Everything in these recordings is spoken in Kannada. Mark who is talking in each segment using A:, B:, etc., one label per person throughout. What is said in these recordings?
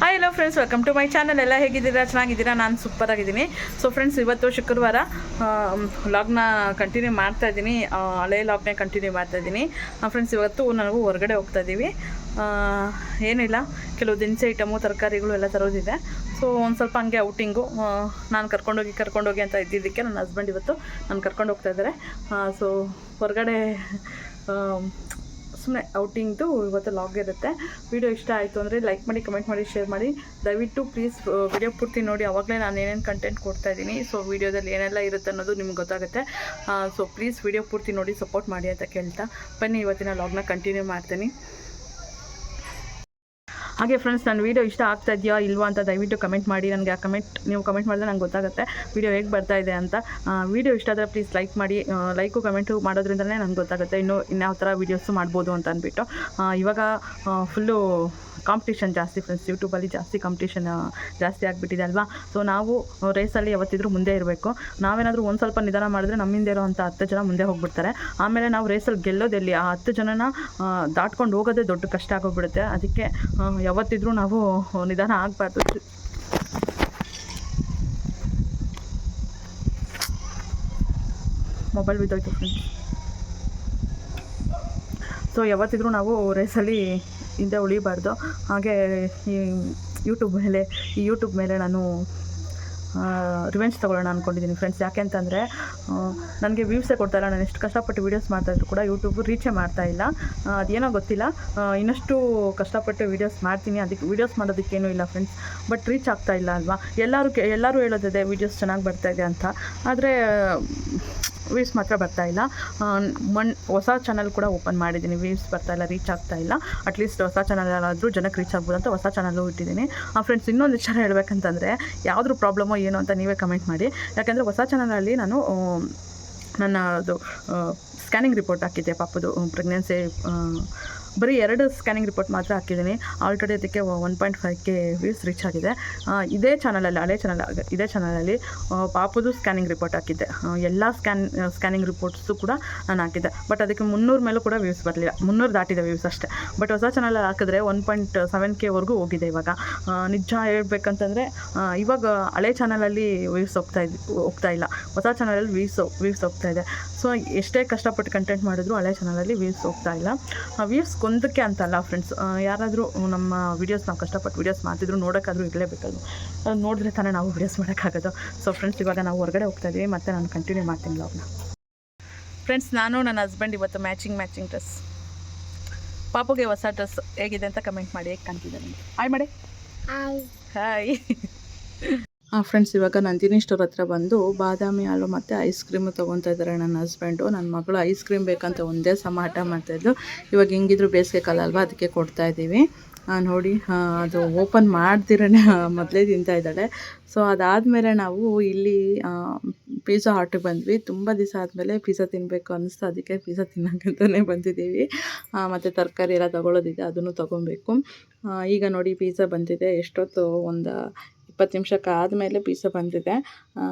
A: Hi hello friends welcome to my channel ಎಲ್ಲ ಹೇಗಿದ್ದೀರಾ? ಚೆನ್ನಾಗಿದ್ದೀರಾ? ನಾನು ಸೂಪರ್ ಆಗಿದ್ದೀನಿ. ಸೊ ಫ್ರೆಂಡ್ಸ್ ಇವತ್ತು ಶುಕ್ರವಾರ ಲಾಗ್ನ ಕಂಟಿನ್ಯೂ ಮಾಡ್ತಾ ಇದ್ದೀನಿ. ಹಳೆ ಲಾಗ್ನ ಕಂಟಿನ್ಯೂ ಮಾಡ್ತಾ ಇದ್ದೀನಿ. ಫ್ರೆಂಡ್ಸ್ ಇವತ್ತು ನಾವು ಹೊರಗಡೆ ಹೋಗ್ತಾ ಇದ್ದೀವಿ. ಏನಿಲ್ಲ. ಕೆಲವು ದಿನಸಿ ಐಟಮು ತರಕಾರಿಗಳು ಎಲ್ಲ ತರೋದಿದೆ. ಸೊ ಒಂದು ಸ್ವಲ್ಪ ಹಂಗೆ ಔಟಿಂಗು ನಾನು ಕರ್ಕೊಂಡೋಗಿ ಕರ್ಕೊಂಡೋಗಿ ಅಂತ ಇದ್ದಿದ್ದಕ್ಕೆ ನನ್ನ ಹಸ್ಬೆಂಡ್ ಇವತ್ತು ನಾನು ಕರ್ಕೊಂಡು ಹೋಗ್ತಾ ಇದ್ದಾರೆ ಸೊ ಹೊರಗಡೆ ಸುಮ್ಮನೆ ಔಟಿಂಗ್ದು ಇವತ್ತು ಲಾಗ್ ಇರುತ್ತೆ. ವಿಡಿಯೋ ಇಷ್ಟ ಆಯಿತು ಅಂದರೆ ಲೈಕ್ ಮಾಡಿ ಕಮೆಂಟ್ ಮಾಡಿ ಶೇರ್ ಮಾಡಿ. ದಯವಿಟ್ಟು ಪ್ಲೀಸ್ ವಿಡಿಯೋ ಪೂರ್ತಿ ನೋಡಿ. ಅವಾಗಲೇ ನಾನು ಏನೇನು ಕಂಟೆಂಟ್ ಕೊಡ್ತಾ ಇದ್ದೀನಿ. ಸೊ ವಿಡಿಯೋದಲ್ಲಿ ಏನೆಲ್ಲ ಇರುತ್ತೆ ಅನ್ನೋದು ನಿಮ್ಗೆ ಗೊತ್ತಾಗುತ್ತೆ. ಸೊ ಪ್ಲೀಸ್ ವಿಡಿಯೋ ಪೂರ್ತಿ ನೋಡಿ ಸಪೋರ್ಟ್ ಮಾಡಿ ಅಂತ ಕೇಳ್ತಾ. ಬನ್ನಿ, ಇವತ್ತಿನ ಲಾಗ್ನ ಕಂಟಿನ್ಯೂ ಮಾಡ್ತೀನಿ. ಹಾಗೆ ಫ್ರೆಂಡ್ಸ್ ನನ್ನ ವೀಡಿಯೋ ಇಷ್ಟ ಆಗ್ತಾ ಇದೆಯಾ ಇಲ್ವಾ ಅಂತ ದಯವಿಟ್ಟು ಕಮೆಂಟ್ ಮಾಡಿ. ನನಗೆ ಆ ಕಮೆಂಟ್ ನೀವು ಕಮೆಂಟ್ ಮಾಡಿದ್ರೆ ನಂಗೆ ಗೊತ್ತಾಗುತ್ತೆ ವೀಡಿಯೋ ಹೇಗೆ ಬರ್ತಾ ಇದೆ ಅಂತ. ವೀಡಿಯೋ ಇಷ್ಟ ಆದರೆ ಪ್ಲೀಸ್ ಲೈಕ್ ಮಾಡಿ. ಲೈಕು ಕಮೆಂಟು ಮಾಡೋದ್ರಿಂದಲೇ ನನಗೆ ಗೊತ್ತಾಗುತ್ತೆ. ಇನ್ನು ಇನ್ಯಾವ ಥರ ವೀಡಿಯೋಸು ಮಾಡ್ಬೋದು ಅಂತ ಅಂದ್ಬಿಟ್ಟು. ಇವಾಗ ಫುಲ್ಲು ಕಾಂಪಿಟೇಷನ್ ಜಾಸ್ತಿ ಫ್ರೆಂಡ್ಸ್ ಯೂಟ್ಯೂಬಲ್ಲಿ ಜಾಸ್ತಿ ಕಾಂಪಿಟೇಷನ್ ಜಾಸ್ತಿ ಆಗಿಬಿಟ್ಟಿದೆ ಅಲ್ವಾ? ಸೊ ನಾವು ರೇಸಲ್ಲಿ ಯಾವತ್ತಿದ್ರೂ ಮುಂದೆ ಇರಬೇಕು. ನಾವೇನಾದರೂ ಒಂದು ಸ್ವಲ್ಪ ನಿಧಾನ ಮಾಡಿದ್ರೆ ನಮ್ಮಿಂದ ಇರೋವಂಥ ಹತ್ತು ಜನ ಮುಂದೆ ಹೋಗ್ಬಿಡ್ತಾರೆ. ಆಮೇಲೆ ನಾವು ರೇಸಲ್ಲಿ ಗೆಲ್ಲೋದೆಲ್ಲಿ? ಆ ಹತ್ತು ಜನನ ದಾಟ್ಕೊಂಡು ಹೋಗೋದೇ ದೊಡ್ಡ ಕಷ್ಟ ಆಗೋಗ್ಬಿಡುತ್ತೆ. ಅದಕ್ಕೆ ಯಾವತ್ತಿದ್ರೂ ನಾವು ನಿಧಾನ ಆಗಬಾರ್ದು. ಮೊಬೈಲ್ ಬಿದ್ದೋಯ್ತು ಫ್ರೆಂಡ್ಸ್ ಸೊ ಯಾವತ್ತಿದ್ರೂ ನಾವು ರೇಸಲ್ಲಿ ಹಿಂದೆ ಉಳಿಬಾರ್ದು. ಹಾಗೆ ಈ ಯೂಟ್ಯೂಬ್ ಮೇಲೆ, ಈ ಯೂಟ್ಯೂಬ್ ಮೇಲೆ ನಾನು ರಿವೆಂಜ್ ತೊಗೊಳ್ಳೋಣ ಅಂದ್ಕೊಂಡಿದ್ದೀನಿ ಫ್ರೆಂಡ್ಸ್ ಯಾಕೆ ಅಂತಂದರೆ ನನಗೆ ವ್ಯೂಸೇ ಕೊಡ್ತಾ ಇಲ್ಲ. ನಾನು ಎಷ್ಟು ಕಷ್ಟಪಟ್ಟು ವೀಡಿಯೋಸ್ ಮಾಡ್ತಾಯಿದ್ರು ಕೂಡ ಯೂಟ್ಯೂಬ್ ರೀಚೇ ಮಾಡ್ತಾ ಇಲ್ಲ. ಅದೇನೋ ಗೊತ್ತಿಲ್ಲ. ಇನ್ನಷ್ಟು ಕಷ್ಟಪಟ್ಟು ವೀಡಿಯೋಸ್ ಮಾಡ್ತೀನಿ. ಅದಕ್ಕೆ ವೀಡಿಯೋಸ್ ಮಾಡೋದಕ್ಕೇನೂ ಇಲ್ಲ ಫ್ರೆಂಡ್ಸ್ ಬಟ್ ರೀಚ್ ಆಗ್ತಾ ಇಲ್ಲ ಅಲ್ವಾ? ಎಲ್ಲರೂ ಎಲ್ಲರೂ ಹೇಳೋದಿದೆ ವೀಡಿಯೋಸ್ ಚೆನ್ನಾಗಿ ಬರ್ತಾಯಿದೆ ಇದೆ ಅಂತ. ಆದರೆ ವ್ಯೂಸ್ ಮಾತ್ರ ಬರ್ತಾ ಇಲ್ಲ. ಮಣ್, ಹೊಸ ಚಾನಲ್ ಕೂಡ ಓಪನ್ ಮಾಡಿದ್ದೀನಿ. ವೀವ್ಸ್ ಬರ್ತಾ ಇಲ್ಲ ರೀಚ್ ಆಗ್ತಾ ಇಲ್ಲ. ಅಟ್ಲೀಸ್ಟ್ ಹೊಸ ಚಾನಲ್ ಆದರೂ ಜನಕ್ಕೆ ರೀಚ್ ಆಗ್ಬೋದು ಅಂತ ಹೊಸ ಚಾನಲ್ಲು ಇಟ್ಟಿದ್ದೀನಿ. ಆ ಫ್ರೆಂಡ್ಸ್ ಇನ್ನೊಂದು ವಿಚಾರ ಹೇಳ್ಬೇಕಂತಂದರೆ, ಯಾವ್ದ್ರ ಪ್ರಾಬ್ಲಮೋ ಏನು ಅಂತ ನೀವೇ ಕಮೆಂಟ್ ಮಾಡಿ. ಯಾಕೆಂದರೆ ಹೊಸ ಚಾನಲಲ್ಲಿ ನಾನು ನನ್ನ ಅದು ಸ್ಕ್ಯಾನಿಂಗ್ ರಿಪೋರ್ಟ್ ಹಾಕಿದ್ದೆ ಪಾಪದು ಪ್ರೆಗ್ನೆನ್ಸಿ ಬರೀ ಎರಡು ಸ್ಕ್ಯಾನಿಂಗ್ ರಿಪೋರ್ಟ್ ಮಾತ್ರ ಹಾಕಿದ್ದೀನಿ. ಆಲ್ರೆಡಿ ಅದಕ್ಕೆ one point five K views reach ಆಗಿದೆ. ಇದೇ ಚಾನಲಲ್ಲಿ ಹಳೆ ಚಾನಲ್ ಇದೇ ಚಾನಲಲ್ಲಿ ಪಾಪದು ಸ್ಕ್ಯಾನಿಂಗ್ ರಿಪೋರ್ಟ್ ಹಾಕಿದ್ದೆ. ಎಲ್ಲ ಸ್ಕ್ಯಾನ್ ಸ್ಕ್ಯಾನಿಂಗ್ ರಿಪೋರ್ಟ್ಸು ಕೂಡ ನಾನು ಹಾಕಿದ್ದೆ. ಬಟ್ ಅದಕ್ಕೆ ಮುನ್ನೂರು ಮೇಲೂ ಕೂಡ ವ್ಯೂಸ್ ಬರಲಿಲ್ಲ. ಮುನ್ನೂರು ದಾಟಿದೆ ವ್ಯೂಸ್ ಅಷ್ಟೇ. ಬಟ್ ಹೊಸ ಚಾನಲಲ್ಲಿ ಹಾಕಿದ್ರೆ ಒನ್ ಪಾಯಿಂಟ್ ಸೆವೆನ್ ಕೆವರೆಗೂ ಹೋಗಿದೆ ಇವಾಗ. ನಿಜ ಹೇಳ್ಬೇಕಂತಂದರೆ ಇವಾಗ ಹಳೆ ಚಾನಲಲ್ಲಿ ವ್ಯೂಸ್ ಹೋಗ್ತಾ ಇದ್, ಹೋಗ್ತಾ ಇಲ್ಲ. ಹೊಸ ಚಾನಲಲ್ಲಿ ವ್ಯೂಸ್ ವ್ಯೂಸ್ ಹೋಗ್ತಾ ಇದೆ. ಸೊ ಎಷ್ಟೇ ಕಷ್ಟಪಟ್ಟು ಕಂಟೆಂಟ್ ಮಾಡಿದ್ರು ಹಳೆ ಚಾನಲಲ್ಲಿ ವ್ಯೂಸ್ ಹೋಗ್ತಾ ಇಲ್ಲ. ವ್ಯೂಸ್ ಕೊಂದಕ್ಕೆ ಅಂತಲ್ಲ ಫ್ರೆಂಡ್ಸ್ ಯಾರಾದರೂ ನಮ್ಮ ವೀಡಿಯೋಸ್ ನಾವು ಕಷ್ಟಪಟ್ಟು ವೀಡಿಯೋಸ್ ಮಾಡ್ತಿದ್ರು ನೋಡೋಕ್ಕಾದ್ರೂ ಇರಲೇಬೇಕದು ಅದು ನೋಡಿದ್ರೆ ತಾನೇ ನಾವು ವೀಡಿಯೋಸ್ ಮಾಡೋಕ್ಕಾಗೋದು. ಸೊ ಫ್ರೆಂಡ್ಸ್ ಇವಾಗ ನಾವು ಹೊರಗಡೆ ಹೋಗ್ತಾ ಇದ್ದೀವಿ ಮತ್ತೆ ನಾನು ಕಂಟಿನ್ಯೂ ಮಾಡ್ತೀನಿ ಲಾಗ್ನ ಫ್ರೆಂಡ್ಸ್ ನಾನು ನನ್ನ ಹಸ್ಬೆಂಡ್ ಇವತ್ತು ಮ್ಯಾಚಿಂಗ್ ಮ್ಯಾಚಿಂಗ್ ಡ್ರೆಸ್ ಪಾಪುಗೆ ಹೊಸ ಡ್ರೆಸ್ ಹೇಗಿದೆ ಅಂತ ಕಮೆಂಟ್ ಮಾಡಿ ಹೇಗೆ ಕಾಣ್ತಿದ್ದಾರೆ ಹಾಯ್ ಮಾಡಿ ಹಾಯ್ ಫ್ರೆಂಡ್ಸ್ ಇವಾಗ ನಂದಿನಿ ಸ್ಟೋರ್ ಹತ್ರ ಬಂದು ಬಾದಾಮಿ ಹಾಲು ಮತ್ತು ಐಸ್ ಕ್ರೀಮು ತೊಗೊತಾ ಇದ್ದಾರೆ ನನ್ನ ಹಸ್ಬೆಂಡು ನನ್ನ ಮಗಳು ಐಸ್ ಕ್ರೀಮ್ ಬೇಕಂತ ಒಂದೇ ಸಮ ಹಠ ಮಾಡ್ತಾಯಿದ್ದು ಇವಾಗ ಹೆಂಗಿದ್ರು ಬೇಸಿಗೆ ಕಾಲ ಅಲ್ವಾ ಅದಕ್ಕೆ ಕೊಡ್ತಾ ಇದ್ದೀವಿ. ಆ, ನೋಡಿ ಅದು ಓಪನ್ ಮಾಡ್ದಿರೇ ಮೊದಲೇ ತಿಂತಾ ಇದ್ದಾಳೆ. ಸೊ ಅದಾದಮೇಲೆ ನಾವು ಇಲ್ಲಿ ಪಿಜ್ಜಾ ಹಾಟಿಗೆ ಬಂದ್ವಿ. ತುಂಬ ದಿವಸ ಆದಮೇಲೆ ಪಿಜ್ಜಾ ತಿನ್ನಬೇಕು ಅನ್ನಿಸ್ತು ಅದಕ್ಕೆ ಪಿಜ್ಜಾ ತಿನ್ನೋಕ್ಕಂತಲೇ ಬಂದಿದ್ದೀವಿ. ಮತ್ತು ತರಕಾರಿ ಎಲ್ಲ ತೊಗೊಳೋದಿದೆ ಅದನ್ನು ತೊಗೊಬೇಕು. ಈಗ ನೋಡಿ ಪಿಜ್ಜಾ ಬಂದಿದೆ. ಎಷ್ಟೊತ್ತು ಒಂದು ಇಪ್ಪತ್ತು ನಿಮಿಷಕ್ಕೆ ಆದಮೇಲೆ ಪಿಜ್ಜಾ ಬಂದಿದೆ.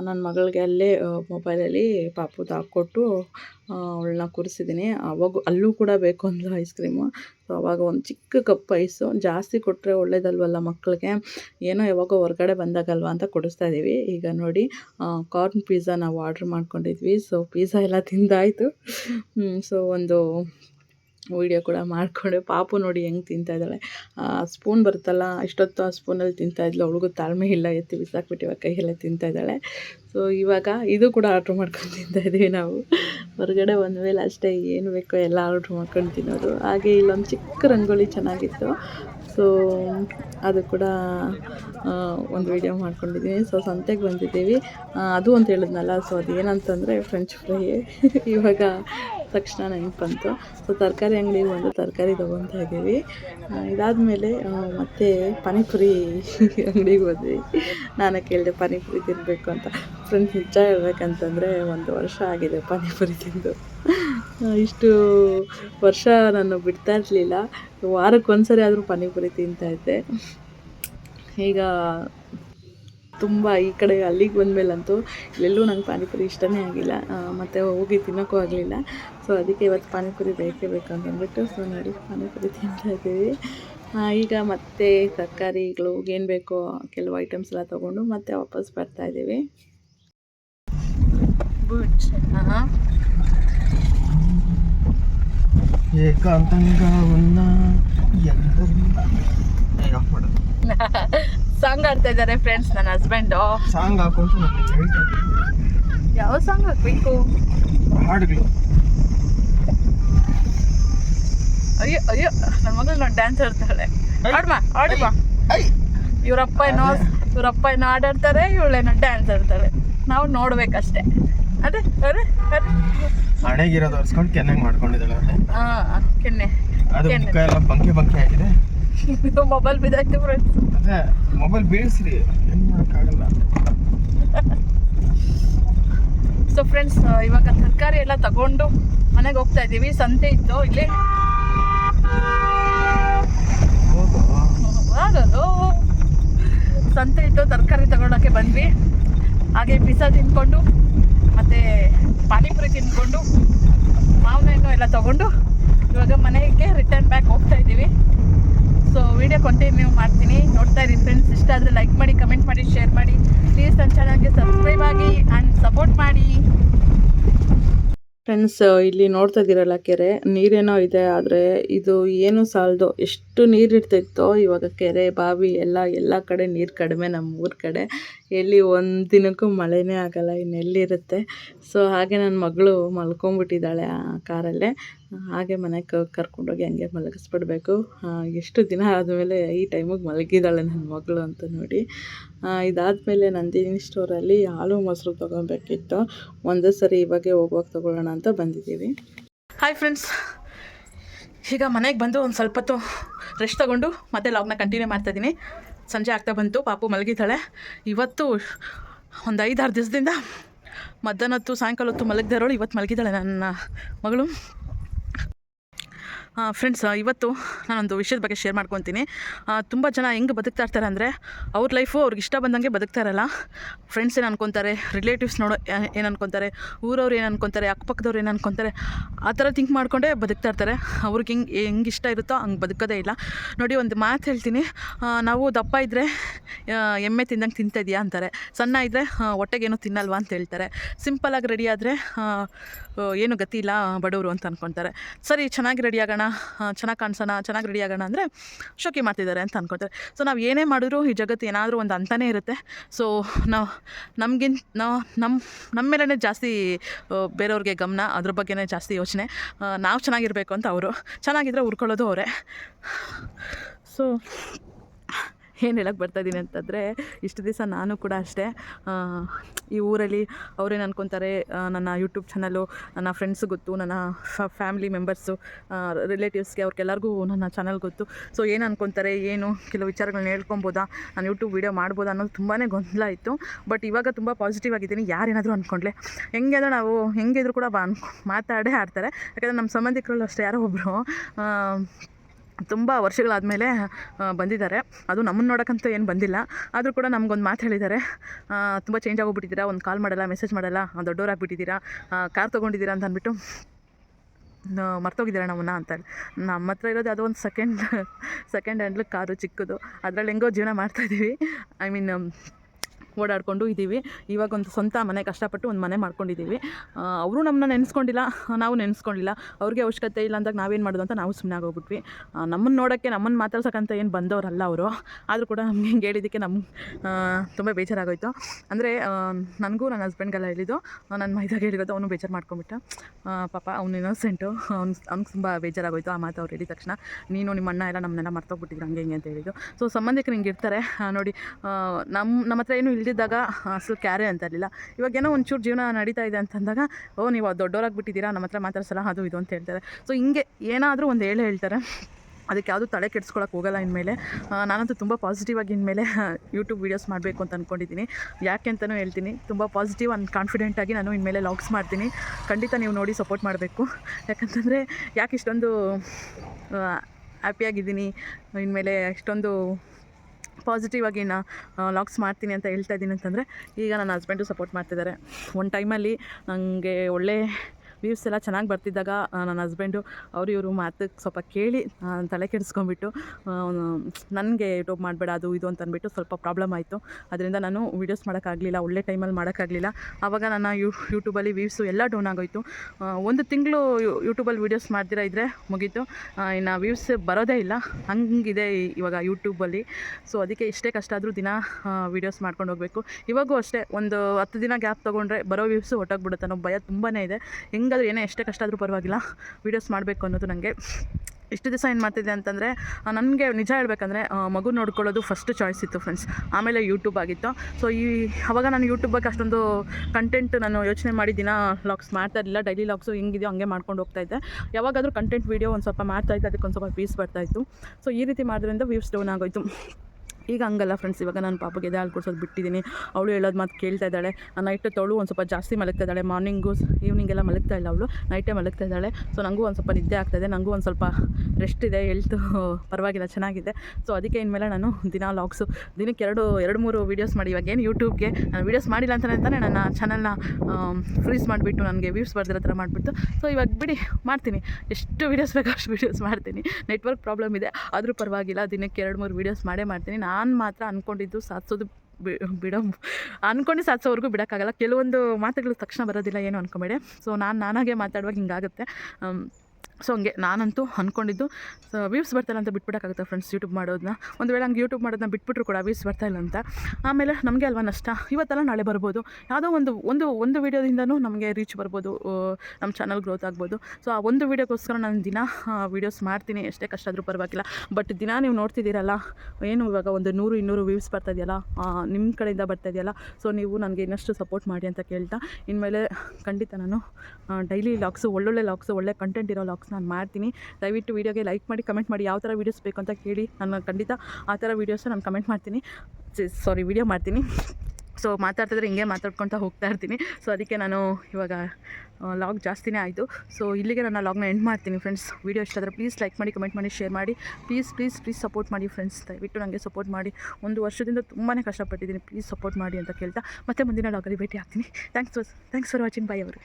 A: ನನ್ನ ಮಗಳಿಗೆ ಅಲ್ಲೇ ಮೊಬೈಲಲ್ಲಿ ಪಾಪುದು ಹಾಕ್ಕೊಟ್ಟು ಅವಳನ್ನ ಕೂರಿಸಿದ್ದೀನಿ ಅವಾಗ ಅಲ್ಲೂ ಕೂಡ ಬೇಕು ಅಂದ್ಲು ಐಸ್ ಕ್ರೀಮು. ಸೊ ಅವಾಗ ಒಂದು ಚಿಕ್ಕ ಕಪ್ ಐಸು. ಜಾಸ್ತಿ ಕೊಟ್ಟರೆ ಒಳ್ಳೇದಲ್ವಲ್ಲ ಮಕ್ಕಳಿಗೆ ಏನೋ ಯಾವಾಗೋ ಹೊರಗಡೆ ಬಂದಾಗಲ್ವ ಅಂತ ಕೊಡಿಸ್ತಾ ಇದ್ದೀವಿ ಈಗ ನೋಡಿ ಕಾರ್ನ್ ಪಿಜ್ಜಾ ನಾವು ಆರ್ಡ್ರ್ ಮಾಡ್ಕೊಂಡಿದ್ವಿ. ಸೊ ಪಿಜ್ಜಾ ಎಲ್ಲ ತಿಂದಾಯಿತು. ಸೊ ಒಂದು ವೀಡಿಯೋ ಕೂಡ ಮಾಡಿಕೊಂಡೆ. ಪಾಪು ನೋಡಿ ಹೆಂಗೆ ತಿಂತಾ ಇದ್ದಾಳೆ. ಸ್ಪೂನ್ ಬರುತ್ತಲ್ಲ, ಇಷ್ಟೊತ್ತು ಆ ಸ್ಪೂನಲ್ಲಿ ತಿಂತಾ ಇದ್ಲು. ಅವಳಿಗೂ ತಾಳ್ಮೆ ಇಲ್ಲ, ಎತ್ತಿ ಬಿಸಾಕ್ಬಿಟ್ಟು ಇವಾಗ ಕೈಯಲ್ಲೇ ತಿಂತಾ ಇದ್ದಾಳೆ. ಸೊ ಇವಾಗ ಇದು ಕೂಡ ಆರ್ಡ್ರ್ ಮಾಡ್ಕೊಂಡು ತಿಂತಾ ಇದ್ದೀವಿ ನಾವು. ಹೊರಗಡೆ ಒಂದು ಮೇಲೆ ಅಷ್ಟೇ ಏನು ಬೇಕೋ ಎಲ್ಲ ಆರ್ಡ್ರ್ ಮಾಡ್ಕೊಂಡು ತಿನ್ನೋದು. ಹಾಗೆ ಇಲ್ಲೊಂದು ಚಿಕ್ಕ ರಂಗೋಲಿ ಚೆನ್ನಾಗಿತ್ತು. ಸೊ ಅದು ಕೂಡ ಒಂದು ವಿಡಿಯೋ ಮಾಡ್ಕೊಂಡಿದ್ದೀನಿ. ಸೊ ಸಂತೆಗೆ ಬಂದಿದ್ದೀವಿ. ಅದು ಅಂತ ಹೇಳಿದ್ನಲ್ಲ. ಸೊ ಅದು ಏನಂತಂದರೆ ಫ್ರೆಂಚ್ ಫ್ರೈ ಇವಾಗ ತಕ್ಷಣ ನೆನಪು ಬಂತು ಸೊ ತರಕಾರಿ ಅಂಗಡಿಗೆ ಬಂದು ತರಕಾರಿ ತೊಗೊತಾ ಇದ್ದೀವಿ. ಇದಾದಮೇಲೆ ಮತ್ತೆ ಪಾನಿಪುರಿ ಅಂಗಡಿಗೆ ಹೋದ್ವಿ. ನಾನು ಕೇಳಿದೆ ಪಾನಿಪುರಿ ತಿನ್ನಬೇಕು ಅಂತ. ಫ್ರೆಂಡ್ಸ್ ನಿಜ ಹೇಳ್ಬೇಕಂತಂದರೆ ಒಂದು ವರ್ಷ ಆಗಿದೆ ಪಾನಿಪುರಿ ತಿಂದು. ಇಷ್ಟು ವರ್ಷ ನಾನು ಬಿಡ್ತಾ ಇರಲಿಲ್ಲ. ವಾರಕ್ಕೆ ಒಂದ್ಸರಿ ಆದರೂ ಪಾನಿಪುರಿ ತಿಂತಾಯಿದ್ದೆ ಈಗ ತುಂಬ ಈ ಕಡೆ ಅಲ್ಲಿಗೆ ಬಂದಮೇಲಂತೂ ಎಲ್ಲೂ ನಂಗೆ ಪಾನಿಪುರಿ ಇಷ್ಟನೇ ಆಗಿಲ್ಲ. ಮತ್ತು ಹೋಗಿ ತಿನ್ನೋಕ್ಕೂ ಆಗಲಿಲ್ಲ. ಸೊ ಅದಕ್ಕೆ ಇವತ್ತು ಪಾನಿಪುರಿ ಬೇಕೇ ಬೇಕು ಅಂತ ಅಂದ್ಬಿಟ್ಟು ಸೊ ನೋಡಿ ಪಾನಿಪುರಿ ತಿಂತಾ ಇದ್ದೀವಿ. ಈಗ ಮತ್ತೆ ತರಕಾರಿಗಳು ಏನು ಬೇಕೋ ಕೆಲವು ಐಟಮ್ಸ್ ಎಲ್ಲ ತೊಗೊಂಡು ಮತ್ತೆ ವಾಪಸ್ ಬರ್ತಾ ಇದ್ದೀವಿ.
B: ಏಕಾಂತಂಗ
A: ಸಾಂಗ್ ಆಡ್ತಾ ಇದ್ದಾರೆ ಫ್ರೆಂಡ್ಸ್ ನನ್ನ ಹಸ್ಬೆಂಡು
B: ಸಾಂಗ್ ಹಾಕೊಂಡು ನಾನು
A: ಯಾವ ಸಾಂಗ್ ಹಾಕ್ಬೇಕು?
B: ಹಾಡುಗಳು
A: ಅಯ್ಯೋ ಅಯ್ಯೋ ನನ್ನ ಮಗಳು ನೋಡಿ ಡ್ಯಾನ್ಸ್ ಆಡ್ತಾಳೆ. ಆಡ್ಮಾ ಆಡ್ಮಾ ಇವರಪ್ಪ ಏನೋ ಇವರಪ್ಪ ಏನೋ ಆಡಾಡ್ತಾರೆ ಇವಳೇನೋ ಡ್ಯಾನ್ಸ್ ಆಡ್ತಾಳೆ. ನಾವು ನೋಡ್ಬೇಕಷ್ಟೇ. ಅದೇ ಅರೆ ಅರೆ
B: ಹಣೆಗಿರೋದು ಒರೆಸ್ಕೊಂಡು ಕೆನ್ನಾಗಿ ಮಾಡ್ಕೊಂಡಿದ್ದಾಳೆ
A: ಹಾಂ ಕೆನ್ನೆ
B: ಅದು
A: ಕೆನ್ನೆ.
B: ಮುಖ ಎಲ್ಲ ಬಂಕೆ ಬಂಕೆ ಆಗಿದೆ.
A: ಮೊಬೈಲ್ ಬಿದ್ದಾಯ್ತು ಫ್ರೆಂಡ್ಸ್
B: ಅದೇ ಮೊಬೈಲ್ ಬೀಳಿಸ್ರಿ ಏನು ಮಾಡೋಕ್ಕಾಗಲ್ಲ.
A: ಸೊ ಫ್ರೆಂಡ್ಸ್ ಇವಾಗ ತರಕಾರಿ ಎಲ್ಲ ತಗೊಂಡು ಮನೆಗೆ ಹೋಗ್ತಾ ಇದ್ದೀವಿ. ಸಂತೆ ಇತ್ತು ಇಲ್ಲಿ. ಸಂತೆ ಇತ್ತು ತರಕಾರಿ ತಗೊಳಕ್ಕೆ ಬಂದ್ವಿ. ಹಾಗೆ ಪಿಜ್ಜಾ ತಿನ್ಕೊಂಡು ಮತ್ತು ಪಾನಿಪುರಿ ತಿನ್ಕೊಂಡು ಮಾವಿನ ಹಣ್ಣು ಎಲ್ಲ ತಗೊಂಡು ಇವಾಗ ಮನೆಗೆ ರಿಟರ್ನ್ ಬ್ಯಾಕ್ ಹೋಗ್ತಾ ಇದ್ದೀವಿ ಸೊ ವಿಡಿಯೋ ಕಂಟಿನ್ಯೂ ಮಾಡ್ತೀನಿ ನೋಡ್ತಾ ಇರಿ ಫ್ರೆಂಡ್ಸ್ ಇಷ್ಟ ಆದರೆ ಲೈಕ್ ಮಾಡಿ ಕಮೆಂಟ್ ಮಾಡಿ ಶೇರ್ ಮಾಡಿ. ಪ್ಲೀಸ್ ನನ್ನ ಚಾನಲ್ಗೆ ಸಬ್ಸ್ಕ್ರೈಬ್ ಆಗಿ ಆ್ಯಂಡ್ ಸಪೋರ್ಟ್ ಮಾಡಿ. ಫ್ರೆಂಡ್ಸ್ ಇಲ್ಲಿ ನೋಡ್ತಾ ಇದ್ದೀರಲ್ಲ ಕೆರೆ, ನೀರೇನೋ ಇದೆ, ಆದರೆ ಇದು ಏನು ಸಾಲದು? ಎಷ್ಟು ನೀರು ಇರ್ತಿತ್ತೋ ಇವಾಗ ಕೆರೆ, ಬಾವಿ, ಎಲ್ಲ ಎಲ್ಲ ಕಡೆ ನೀರು ಕಡಿಮೆ ನಮ್ಮ ಊರ ಕಡೆ. ಎಲ್ಲಿ ಒಂದು ದಿನಕ್ಕೂ ಮಳೆನೇ ಆಗಲ್ಲ ಇನ್ನೆಲ್ಲಿರುತ್ತೆ ಸೊ ಹಾಗೆ ನನ್ನ ಮಗಳು ಮಲ್ಕೊಂಬಿಟ್ಟಿದ್ದಾಳೆ ಆ ಕಾರಲ್ಲೇ. ಹಾಗೆ ಮನೆಗೆ ಕರ್ಕೊಂಡೋಗಿ ಹಂಗೆ ಮಲಗಿಸ್ಬಿಡ್ಬೇಕು. ಎಷ್ಟು ದಿನ ಆದಮೇಲೆ ಈ ಟೈಮಿಗೆ ಮಲಗಿದ್ದಾಳೆ ನನ್ನ ಮಗಳು ಅಂತ ನೋಡಿ. ಇದಾದಮೇಲೆ ನಂದಿನಿ ಸ್ಟೋರಲ್ಲಿ ಹಾಲು ಮೊಸರು ತೊಗೊಬೇಕಿತ್ತು. ಒಂದೇ ಸರಿ ಇವಾಗೆ ಹೋಗುವಾಗ ತೊಗೊಳ್ಳೋಣ ಅಂತ ಬಂದಿದ್ದೀವಿ. ಹಾಯ್ ಫ್ರೆಂಡ್ಸ್ ಈಗ ಮನೆಗೆ ಬಂದು ಒಂದು ಸ್ವಲ್ಪ ಹೊತ್ತು ರೆಸ್ಟ್ ತೊಗೊಂಡು ಮತ್ತೆ ಲಾಗ್ನ ಕಂಟಿನ್ಯೂ ಮಾಡ್ತಾಯಿದ್ದೀನಿ ಸಂಜೆ ಆಗ್ತಾ ಬಂತು, ಪಾಪು ಮಲಗಿದ್ದಾಳೆ. ಇವತ್ತು ಒಂದು ಐದಾರು ದಿವಸದಿಂದ ಮಧ್ಯಾಹ್ನ ಹೊತ್ತು ಸಾಯಂಕಾಲ ಹೊತ್ತು ಮಲಗಿದಾರೋಳು ಇವತ್ತು ಮಲಗಿದ್ದಾಳೆ ನನ್ನ ಮಗಳು. ಫ್ರೆಂಡ್ಸ್ ಇವತ್ತು ನಾನೊಂದು ವಿಷಯದ ಬಗ್ಗೆ ಶೇರ್ ಮಾಡ್ಕೊತೀನಿ. ತುಂಬ ಜನ ಹೆಂಗೆ ಬದುಕ್ತಾ ಇರ್ತಾರೆ ಅಂದರೆ, ಅವ್ರ ಲೈಫು ಅವ್ರಿಗೆ ಇಷ್ಟ ಬಂದಂಗೆ ಬದುಕ್ತಾ ಇರಲ್ಲ. ಫ್ರೆಂಡ್ಸ್ ಏನು ಅನ್ಕೊತಾರೆ ರಿಲೇಟಿವ್ಸ್ ನೋಡೋ ಏನು ಅನ್ಕೊತಾರೆ, ಊರವ್ರು ಏನು ಅನ್ಕೊತಾರೆ, ಅಕ್ಕಪಕ್ಕದವ್ರು ಏನು ಅನ್ಕೊತಾರೆ, ಆ ಥರ ಥಿಂಕ್ ಮಾಡಿಕೊಂಡೇ ಬದುಕ್ತಾ ಇರ್ತಾರೆ. ಅವ್ರಿಗೆ ಹೆಂಗೆ ಹೆಂಗೆ ಇಷ್ಟ ಇರುತ್ತೋ ಹಂಗೆ ಬದುಕೋದೇ ಇಲ್ಲ. ನೋಡಿ, ಒಂದು ಮಾತು ಹೇಳ್ತೀನಿ. ನಾವು ದಪ್ಪ ಇದ್ದರೆ ಎಮ್ಮೆ ತಿಂದಂಗೆ ತಿಂತಾ ಇದೆಯಾ ಅಂತಾರೆ. ಸಣ್ಣ ಇದ್ದರೆ ಹೊಟ್ಟೆಗೇನು ತಿನ್ನಲ್ವಾ ಅಂತ ಹೇಳ್ತಾರೆ. ಸಿಂಪಲಾಗಿ ರೆಡಿ ಆದರೆ ಏನು ಗತಿ ಇಲ್ಲ, ಬಡವರು ಅಂತ ಅಂದ್ಕೊತಾರೆ ಸರಿ, ಚೆನ್ನಾಗಿ ರೆಡಿ ಆಗೋಣ ಚೆನ್ನಾಗಿ ಕಾಣಿಸೋಣ, ಚೆನ್ನಾಗಿ ರೆಡಿ ಆಗೋಣ ಅಂದರೆ ಶೋಕಿ ಮಾಡ್ತಿದ್ದಾರೆ ಅಂತ ಅಂದ್ಕೊತಾರೆ ಸೊ ನಾವು ಏನೇ ಮಾಡಿದ್ರು ಈ ಜಗತ್ತು ಏನಾದರೂ ಒಂದು ಅಂತಲೇ ಇರುತ್ತೆ. ಸೊ ನಾವು ನಮಗಿಂತ ನಾವು ನಮ್ಮ ನಮ್ಮ ಮೇಲೇ ಜಾಸ್ತಿ ಬೇರೆಯವ್ರಿಗೆ ಗಮನ, ಅದ್ರ ಬಗ್ಗೆನೇ ಜಾಸ್ತಿ ಯೋಚನೆ. ನಾವು ಚೆನ್ನಾಗಿರಬೇಕು ಅಂತ ಅವರು. ಚೆನ್ನಾಗಿದ್ದರೆ ಉರ್ಕೊಳ್ಳೋದು ಅವರೇ. ಸೊ ಏನು ಹೇಳಕ್ಕೆ ಬರ್ತಾಯಿದ್ದೀನಿ ಅಂತಂದರೆ ಇಷ್ಟು ದಿವಸ ನಾನು ಕೂಡ ಅಷ್ಟೇ ಈ ಊರಲ್ಲಿ ಅವ್ರೇನು ಅನ್ಕೊತಾರೆ ಆ, ನನ್ನ ಯೂಟ್ಯೂಬ್ ಚಾನಲು ನನ್ನ ಫ್ರೆಂಡ್ಸ್ ಗೊತ್ತು ನನ್ನ ಫ್ಯಾಮಿಲಿ ಮೆಂಬರ್ಸು ರಿಲೇಟಿವ್ಸ್ಗೆ ಅವ್ರಿಗೆಲ್ಲರಿಗೂ ನನ್ನ ಚಾನಲ್ ಗೊತ್ತು. ಸೊ ಏನು ಅನ್ಕೊತಾರೆ ಏನು ಕೆಲವು ವಿಚಾರಗಳನ್ನ ಹೇಳ್ಕೊಬೋದಾ ನಾನು ಯೂಟ್ಯೂಬ್ ವೀಡಿಯೋ ಮಾಡ್ಬೋದಾ ಅನ್ನೋದು ತುಂಬಾ ಗೊಂದಲ ಇತ್ತು. ಬಟ್ ಇವಾಗ ತುಂಬ ಪಾಸಿಟಿವ್ ಆಗಿದ್ದೀನಿ ಯಾರೇನಾದರೂ ಅಂದ್ಕೊಂಡ್ಲೆ ಹೆಂಗೆ ಅಂದ್ರೆ ನಾವು ಹೆಂಗಿದ್ರು ಕೂಡ ಬಾ ಮಾತಾಡೇ ಆಡ್ತಾರೆ. ಯಾಕಂದರೆ ನಮ್ಮ ಸಂಬಂಧಿಕರಲ್ಲೂ ಅಷ್ಟೇ ಯಾರೋ ಒಬ್ಬರು ತುಂಬ ವರ್ಷಗಳಾದಮೇಲೆ ಬಂದಿದ್ದಾರೆ. ಅದು ನಮ್ಮನ್ನು ನೋಡೋಕ್ಕಂತೂ ಏನು ಬಂದಿಲ್ಲ. ಆದರೂ ಕೂಡ ನಮಗೊಂದು ಮಾತು ಹೇಳಿದ್ದಾರೆ. ತುಂಬ ಚೇಂಜ್ ಆಗೋಗ್ಬಿಟ್ಟಿದ್ದೀರಾ? ಒಂದು ಕಾಲ್ ಮಾಡಲ್ಲ ಮೆಸೇಜ್ ಮಾಡಲ್ಲ ದೊಡ್ಡವರಾಗ್ಬಿಟ್ಟಿದ್ದೀರಾ ಕಾರ್ ತೊಗೊಂಡಿದ್ದೀರಾ ಅಂತ ಅಂದ್ಬಿಟ್ಟು ಮರ್ತೋಗಿದ್ದೀರಾ ನಮ್ಮನ್ನ ಅಂತ ನಮ್ಮ ಹತ್ರ ಇರೋದು ಅದು ಒಂದು ಸೆಕೆಂಡ್ ಸೆಕೆಂಡ್ ಹ್ಯಾಂಡ್ಲ್ ಕಾರು ಚಿಕ್ಕದು. ಅದರಲ್ಲಿ ಹೆಂಗೋ ಜೀವನ ಮಾಡ್ತಾಯಿದ್ದೀವಿ ಐ ಮೀನ್ ಓಡಾಡ್ಕೊಂಡು ಇದ್ದೀವಿ. ಇವಾಗ ಒಂದು ಸ್ವಂತ ಮನೆ ಕಷ್ಟಪಟ್ಟು ಒಂದು ಮನೆ ಮಾಡ್ಕೊಂಡಿದ್ದೀವಿ. ಅವರು ನಮ್ಮನ್ನ ನೆನೆಸ್ಕೊಂಡಿಲ್ಲ, ನಾವು ನೆನೆಸ್ಕೊಂಡಿಲ್ಲ. ಅವ್ರಿಗೆ ಅವಶ್ಯಕತೆ ಇಲ್ಲ ಅಂದಾಗ ನಾವೇನು ಮಾಡೋದು ಅಂತ ನಾವು ಸುಮ್ಮನೆ ಆಗೋಗ್ಬಿಟ್ವಿ. ನಮ್ಮನ್ನು ನೋಡೋಕ್ಕೆ ನಮ್ಮನ್ನು ಮಾತಾಡ್ಸೋಕ್ಕಂತ ಏನು ಬಂದವರಲ್ಲ ಅವರು. ಆದರೂ ಕೂಡ ನಮ್ಗೆ ಹಿಂಗೆ ಹೇಳಿದ್ದಕ್ಕೆ ನಮ್ಗೆ ತುಂಬ ಬೇಜಾರಾಗೋಯ್ತು. ಅಂದರೆ ನನಗೂ ನನ್ನ ಹಸ್ಬೆಂಡ್ಗೆಲ್ಲ ಹೇಳಿದ್ದು ನನ್ನ ಮೈದಾಗ ಹೇಳಿರೋದು ಅವನು ಬೇಜಾರು ಮಾಡ್ಕೊಂಬಿಟ್ಟ ಪಾಪ ಅವ್ನು ಇನ್ನೋಸೆಂಟು ಅವ್ನು, ಅವ್ನಿಗೆ ತುಂಬ ಬೇಜಾರಾಗೋಯ್ತು ಆ ಮಾತು ಅವ್ರು ಹೇಳಿದ ತಕ್ಷಣ. ನೀನು ನಿಮ್ಮ ಅಣ್ಣ ಎಲ್ಲ ನಮ್ಮನ್ನೆಲ್ಲ ಮರ್ತೋಗ್ಬಿಟ್ಟಿದ್ರು, ಹಂಗೆ ಹಿಂಗೆ ಅಂತ ಹೇಳಿದ್ದು. ಸೊ ಸಂಬಂಧಿಕರು ಹಿಂಗೆ ಇರ್ತಾರೆ. ನೋಡಿ ನಮ್ಮ ನಮ್ಮ ಹತ್ರ ಏನು ಇಲ್ದಿದ್ದಾಗ ಅಸಲು ಕ್ಯಾರೆ ಅಂತ ಇರಲಿಲ್ಲ. ಇವಾಗೇನೋ ಒಂಚೂರು ಜೀವನ ನಡೀತಾ ಇದೆ ಅಂತಂದಾಗ, ಓ, ನೀವು ದೊಡ್ಡವರಾಗಿಬಿಟ್ಟಿದ್ದೀರಾ ನಮ್ಮ ಹತ್ರ ಮಾತಾಡ್ಸಲ್ಲ, ಅದು ಇದು ಅಂತ ಹೇಳ್ತಾರೆ. ಸೊ ಹಿಂಗೆ ಏನಾದರೂ ಒಂದು ಹೇಳೇ ಹೇಳ್ತಾರೆ. ಅದಕ್ಕೆ ಯಾವುದು ತಲೆ ಕೆಡ್ಸ್ಕೊಳಕ್ಕೆ ಹೋಗಲ್ಲ ಇನ್ಮೇಲೆ. ನಾನಂತೂ ತುಂಬ ಪಾಸಿಟಿವ್ ಆಗಿ ಇನ್ಮೇಲೆ ಯೂಟ್ಯೂಬ್ ವೀಡಿಯೋಸ್ ಮಾಡಬೇಕು ಅಂತ ಅಂದ್ಕೊಂಡಿದ್ದೀನಿ ಯಾಕೆ ಅಂತಲೂ ಹೇಳ್ತೀನಿ. ತುಂಬ ಪಾಸಿಟಿವ್ ಆ್ಯಂಡ್ ಕಾನ್ಫಿಡೆಂಟಾಗಿ ನಾನು ಇನ್ಮೇಲೆ ಲಾಗ್ಸ್ ಮಾಡ್ತೀನಿ. ಖಂಡಿತ ನೀವು ನೋಡಿ ಸಪೋರ್ಟ್ ಮಾಡಬೇಕು. ಯಾಕಂತಂದರೆ, ಯಾಕೆ ಇಷ್ಟೊಂದು ಹ್ಯಾಪಿಯಾಗಿದ್ದೀನಿ ಇನ್ಮೇಲೆ ಇಷ್ಟೊಂದು ಪಾಸಿಟಿವ್ ಆಗಿ ನಾ ಲಾಕ್ಸ್ ಮಾಡ್ತೀನಿ ಅಂತ ಹೇಳ್ತಾ ಇದ್ದೀನಿ ಅಂತಂದರೆ, ಈಗ ನನ್ನ ಹಸ್ಬೆಂಡು ಸಪೋರ್ಟ್ ಮಾಡ್ತಿದ್ದಾರೆ. ಒಂದು ಟೈಮಲ್ಲಿ ನನಗೆ ಒಳ್ಳೆ ವ್ಯೂಸ್ ಎಲ್ಲ ಚೆನ್ನಾಗಿ ಬರ್ತಿದ್ದಾಗ ನನ್ನ ಹಸ್ಬೆಂಡು ಅವರು ಇವರು ಮಾತು ಸ್ವಲ್ಪ ಕೇಳಿ ತಲೆ ಕೆಡಿಸ್ಕೊಂಡ್ಬಿಟ್ಟು ನನಗೆ ಯೂಟ್ಯೂಬ್ ಮಾಡಬೇಡ, ಅದು ಇದು ಅಂತ ಅಂದ್ಬಿಟ್ಟು ಸ್ವಲ್ಪ ಪ್ರಾಬ್ಲಮ್ ಆಯಿತು. ಅದರಿಂದ ನಾನು ವೀಡಿಯೋಸ್ ಮಾಡೋಕ್ಕಾಗಲಿಲ್ಲ, ಒಳ್ಳೆ ಟೈಮಲ್ಲಿ ಮಾಡೋಕ್ಕಾಗಲಿಲ್ಲ. ಆವಾಗ ನನ್ನ ಯೂ ಯೂಟ್ಯೂಬಲ್ಲಿ ವ್ಯೂಸು ಎಲ್ಲ ಡೌನ್ ಆಗೋಯ್ತು. ಒಂದು ತಿಂಗಳು ಯೂಟ್ಯೂಬಲ್ಲಿ ವೀಡಿಯೋಸ್ ಮಾಡ್ದಿರ ಇದ್ದರೆ ಮುಗೀತು. ಇನ್ನು ವ್ಯೂಸ್ ಬರೋದೇ ಇಲ್ಲ. ಹಂಗಿದೆ ಇವಾಗ ಯೂಟ್ಯೂಬಲ್ಲಿ ಸೊ ಅದಕ್ಕೆ ಇಷ್ಟೇ ಕಷ್ಟ ಆದರೂ ದಿನ ವೀಡಿಯೋಸ್ ಮಾಡ್ಕೊಂಡು ಹೋಗಬೇಕು. ಇವಾಗೂ ಅಷ್ಟೇ, ಒಂದು ಹತ್ತು ದಿನ ಗ್ಯಾಪ್ ತೊಗೊಂಡ್ರೆ ಬರೋ ವ್ಯೂಸು ಹೊಟ್ಟೋಗ್ಬಿಡುತ್ತೆ ಅನ್ನೋ ಭಯ ತುಂಬಾ ಇದೆ. ಹೆಂಗಾದ್ರೂ ಏನೇ ಎಷ್ಟೇ ಕಷ್ಟ ಆದರೂ ಪರವಾಗಿಲ್ಲ. ವೀಡಿಯೋಸ್ ಮಾಡಬೇಕು ಅನ್ನೋದು ನನಗೆ ಇಷ್ಟು ದಿವಸ ಏನು ಮಾಡ್ತಿದ್ದೆ ಅಂತಂದರೆ ನನಗೆ ನಿಜ ಹೇಳಬೇಕಂದ್ರೆ ಮಗು ನೋಡ್ಕೊಳ್ಳೋದು ಫಸ್ಟ್ ಚಾಯ್ಸ್ ಇತ್ತು ಫ್ರೆಂಡ್ಸ್ ಆಮೇಲೆ ಯೂಟ್ಯೂಬ್ ಆಗಿತ್ತು. ಸೊ ಈ, ಅವಾಗ ನಾನು ಯೂಟ್ಯೂಬಕ್ಕೆ ಅಷ್ಟೊಂದು ಕಂಟೆಂಟ್ ನಾನು ಯೋಚನೆ ಮಾಡಿ ದಿನ ಲಾಗ್ಸ್ ಮಾಡ್ತಾ ಇರಲಿಲ್ಲ. ಡೈಲಿ ಲಾಗ್ಸು ಹೆಂಗಿದೆಯೋ ಹಂಗೆ ಮಾಡ್ಕೊಂಡು ಹೋಗ್ತಾ ಇದ್ದೆ. ಯಾವಾಗಾದರೂ ಕಂಟೆಂಟ್ ವೀಡಿಯೋ ಒಂದು ಸ್ವಲ್ಪ ಮಾಡ್ತಾ ಇದ್ದೆ ಅದಕ್ಕೆ ಒಂದು ಸ್ವಲ್ಪ ಪೀಸ್ ಬರ್ತಾಯಿತ್ತು ಸೊ ಈ ರೀತಿ ಮಾಡೋದ್ರಿಂದ ವ್ಯೂಸ್ ಡೌನ್ ಆಗೋಯ್ತು. ಈಗ ಹಂಗಲ್ಲ ಫ್ರೆಂಡ್ಸ್ ಇವಾಗ ನಾನು ಪಾಪಗೆ ಎದೆ ಹಾಲು ಕೊಡ್ಸೋದು ಬಿಟ್ಟಿದ್ದೀನಿ. ಅವಳು ಹೇಳೋದು ಮಾತು ಕೇಳ್ತಾ ಇದ್ದಾಳೆ. ನೈಟ್ ತೊಳು ಒಂದು ಸ್ವಲ್ಪ ಜಾಸ್ತಿ ಮಲಗ್ತಾ ಇದ್ದಾಳೆ. ಮಾರ್ನಿಂಗು ಈವ್ನಿಂಗ್ ಎಲ್ಲ ಮಲಗ್ತಾ ಇಲ್ಲ ಅವಳು. ನೈಟೇ ಮಲಗ್ತಾ ಇದ್ದಾಳೆ. ಸೊ ನನಗೂ ಒಂದು ಸ್ವಲ್ಪ ನಿದ್ದೆ ಆಗ್ತಾಯಿದೆ ನನಗೂ ಒಂದು ಸ್ವಲ್ಪ ರೆಸ್ಟ್ ಇದೆ. ಹೆಲ್ತು ಪರವಾಗಿಲ್ಲ, ಚೆನ್ನಾಗಿದೆ. ಸೊ ಅದಕ್ಕೆ ಇನ್ಮೇಲೆ ನಾನು ದಿನ ಲಾಗ್ಸು ದಿನಕ್ಕೆ ಎರಡು ಎರಡು, ಮೂರು ವೀಡಿಯೋಸ್ ಮಾಡಿ. ಇವಾಗ ಏನು ಯೂಟ್ಯೂಬ್ಗೆ ನಾನು ವೀಡಿಯೋಸ್ ಮಾಡಿಲ್ಲ ಅಂತಲೇ ಅಂತಾನೆ ನನ್ನ ಚಾನಲ್ನ ಫ್ರೀಸ್ ಮಾಡಿಬಿಟ್ಟು ನನಗೆ ವ್ಯೂಸ್ ಬರ್ದಿರೋ ಥರ ಮಾಡಿಬಿಟ್ಟು. ಸೊ ಇವಾಗ ಬಿಡಿ, ಮಾಡ್ತೀನಿ. ಎಷ್ಟು ವೀಡಿಯೋಸ್ ಬೇಕು ಅಷ್ಟು ವೀಡಿಯೋಸ್ ಮಾಡ್ತೀನಿ. ನೆಟ್ವರ್ಕ್ ಪ್ರಾಬ್ಲಮ್ ಇದೆ. ಆದರೂ ಪರವಾಗಿಲ್ಲ. ದಿನಕ್ಕೆ ಎರಡು, ಮೂರು ವೀಡಿಯೋಸ್ ಮಾಡೇ ಮಾಡ್ತೀನಿ. ನಾನು ಮಾತ್ರ ಅಂದ್ಕೊಂಡಿದ್ದು ಸಾಧಿಸೋದು ಬಿಡೋ ಅಂದ್ಕೊಂಡು ಸಾಧಿಸೋವರೆಗೂ ಬಿಡೋಕ್ಕಾಗಲ್ಲ. ಕೆಲವೊಂದು ಮಾತುಗಳು ತಕ್ಷಣ ಬರೋದಿಲ್ಲ, ಏನು ಅನ್ಕೊಬೇಡಿ. ಸೊ ನಾನು ನಾನಾಗೆ ಮಾತಾಡುವಾಗ ಹಿಂಗಾಗುತ್ತೆ. ಸೊ ಹಂಗೆ ನಾನಂತೂ ಅಂದ್ಕೊಂಡಿದ್ದು ವ್ಯೂಸ್ ಬರ್ತಾಯಿಲ್ಲ ಅಂತ ಬಿಟ್ಬಿಡೋಕ್ಕಾಗುತ್ತೆ ಫ್ರೆಂಡ್ಸ್ ಯೂಟ್ಯೂಬ್ ಮಾಡೋದನ್ನ ಒಂದು ವೇಳೆ ಹಂಗೆ ಯೂಟ್ಯೂಬ್ ಮಾಡೋದನ್ನ ಬಿಟ್ಬಿಟ್ರು ಕೂಡ ವ್ಯೂಸ್ ಬರ್ತಾಯಿಲ್ಲ ಅಂತ. ಆಮೇಲೆ ನಮಗೆ ಅಲ್ವಾ ನಷ್ಟ? ಇವತ್ತೆಲ್ಲ ನಾಳೆ ಬರ್ಬೋದು. ಯಾವುದೋ ಒಂದು ಒಂದು ಒಂದು ವೀಡಿಯೋದಿಂದನೂ ನಮಗೆ ರೀಚ್ ಬರ್ಬೋದು ನಮ್ಮ ಚಾನಲ್ ಗ್ರೋತ್ ಆಗ್ಬೋದು. ಸೊ ಆ ಒಂದು ವೀಡಿಯೋಗೋಸ್ಕರ ನಾನು ದಿನ ವೀಡಿಯೋಸ್ ಮಾಡ್ತೀನಿ. ಎಷ್ಟೇ ಕಷ್ಟ ಆದರೂ ಪರವಾಗಿಲ್ಲ. ಬಟ್ ದಿನ ನೀವು ನೋಡ್ತಿದ್ದೀರಲ್ಲ, ಏನು ಇವಾಗ ಒಂದು ನೂರು, ಇನ್ನೂರು ವ್ಯೂಸ್ ಬರ್ತಾ ಇದೆಯಲ್ಲ? ನಿಮ್ಮ ಕಡೆಯಿಂದ ಬರ್ತಾ ಇದೆಯಲ್ಲ? ಸೊ ನೀವು ನನಗೆ ಇನ್ನಷ್ಟು ಸಪೋರ್ಟ್ ಮಾಡಿ ಅಂತ ಕೇಳ್ತಾ, ಇನ್ಮೇಲೆ ಖಂಡಿತ ನಾನು ಡೈಲಿ ಲಾಗ್ಸು ಒಳ್ಳೊಳ್ಳೆ ಲಾಗ್ಸು ಒಳ್ಳೆ ಕಂಟೆಂಟ್ ಇರೋ ನಾನು ಮಾಡ್ತೀನಿ. ದಯವಿಟ್ಟು ವೀಡಿಯೋಗೆ ಲೈಕ್ ಮಾಡಿ ಕಮೆಂಟ್ ಮಾಡಿ ಯಾವ ಥರ ವೀಡಿಯೋಸ್ ಬೇಕು ಅಂತ ಕೇಳಿ. ನಾನು ಖಂಡಿತ ಆ ಥರ ವೀಡಿಯೋಸ್ ನಾನು ಕಮೆಂಟ್ ಮಾಡ್ತೀನಿ. ಸಾರಿ ವೀಡಿಯೋ ಮಾಡ್ತೀನಿ. ಸೊ ಮಾತಾಡ್ತಿದ್ರೆ ಹಿಂಗೆ ಮಾತಾಡ್ಕೊತಾ ಹೋಗ್ತಾ ಇರ್ತೀನಿ. ಸೊ ಅದಕ್ಕೆ ನಾನು ಇವಾಗ ಲಾಗ್ ಜಾಸ್ತಿನೇ ಆಯಿತು. ಸೊ ಇಲ್ಲಿಗೆ ನನ್ನ ಲಾಗ್ನ ಎಂಡ್ ಮಾಡ್ತೀನಿ ಫ್ರೆಂಡ್ಸ್ ವೀಡಿಯೋ ಇಷ್ಟ ಆದರೆ ಪ್ಲೀಸ್ ಲೈಕ್ ಮಾಡಿ ಕಮೆಂಟ್ ಮಾಡಿ ಶೇರ್ ಮಾಡಿ. ಪ್ಲೀಸ್ ಪ್ಲೀಸ್ ಪ್ಲೀಸ್ ಸಪೋರ್ಟ್ ಮಾಡಿ ಫ್ರೆಂಡ್ಸ್ ದಯವಿಟ್ಟು ನನಗೆ ಸಪೋರ್ಟ್ ಮಾಡಿ. ಒಂದು ವರ್ಷದಿಂದ ತುಂಬಾ ಕಷ್ಟಪಟ್ಟಿದ್ದೀನಿ. ಪ್ಲೀಸ್ ಸಪೋರ್ಟ್ ಮಾಡಿ ಅಂತ ಕೇಳ್ತಾ. ಮತ್ತೆ ಮುಂದಿನ ಲಾಗಲ್ಲಿ ಭೇಟಿ ಆಗ್ತೀನಿ. Thanks for thanks for watching bye ಅವರು.